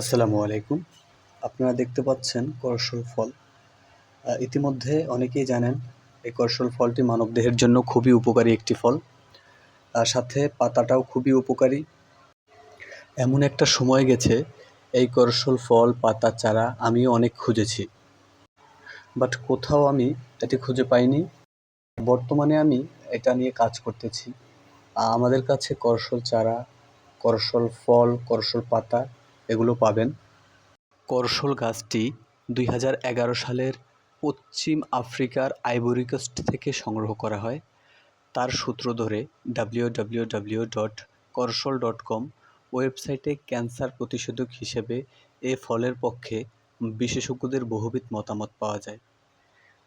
আসসালামু আলাইকুম। আপনারা দেখতে পাচ্ছেন করসল ফল। ইতিমধ্যে অনেকেই জানেন, এই করসল ফলটি মানবদেহের জন্য খুবই উপকারী একটি ফল। আর সাথে পাতাটাও খুবই উপকারী। এমন একটা সময় গেছে, এই করসল ফল, পাতা, চারা আমিও অনেক খুঁজেছি। বাট কোথাও আমি এটি খুঁজে পাইনি। বর্তমানে আমি এটা নিয়ে কাজ করতেছি। আমাদের কাছে করসল চারা করসল ফল করসল পাতা এগুলো পাবেন। করসল গাছটি দুই হাজার এগারো সালের পশ্চিম আফ্রিকার আইভরি কোস্ট থেকে সংগ্রহ করা হয়। তার সূত্র ধরে W W W dot dot com ওয়েবসাইটে ক্যান্সার প্রতিষেধক হিসেবে এ ফলের পক্ষে বিশেষজ্ঞদের বহুবিধ মতামত পাওয়া যায়।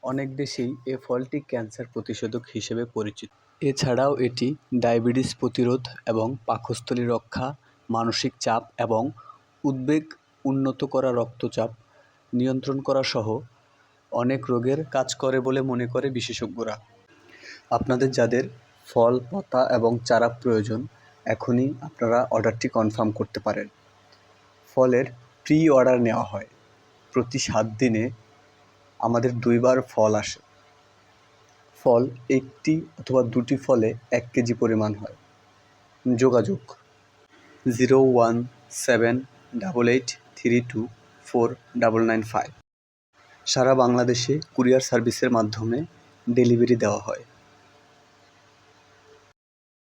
অনেক দেশেই এ ফলটি ক্যান্সার প্রতিষেধক হিসেবে পরিচিত। এছাড়াও এটি ডায়াবেটিস প্রতিরোধ এবং পাকস্থলী রক্ষা, মানসিক চাপ এবং উদ্বেগ, উন্নত করা রক্তচাপ, নিয়ন্ত্রণ করা সহ অনেক রোগের কাজ করে বলে মনে করে বিশেষজ্ঞরা। আপনাদের যাদের ফল, পাতা এবং চারা প্রয়োজন, এখনই আপনারা অর্ডারটি কনফার্ম করতে পারেন। ফলের প্রি অর্ডার নেওয়া হয়। প্রতি সাত দিনে আমাদের দুইবার ফল আসে। ফল একটি অথবা দুটি ফলে এক কেজি পরিমাণ হয়। যোগাযোগ, zero one seven double eight three two four double nine five সারা বাংলাদেশে কুরিয়ার সার্ভিসের মাধ্যমে ডেলিভারি দেওয়া হয়।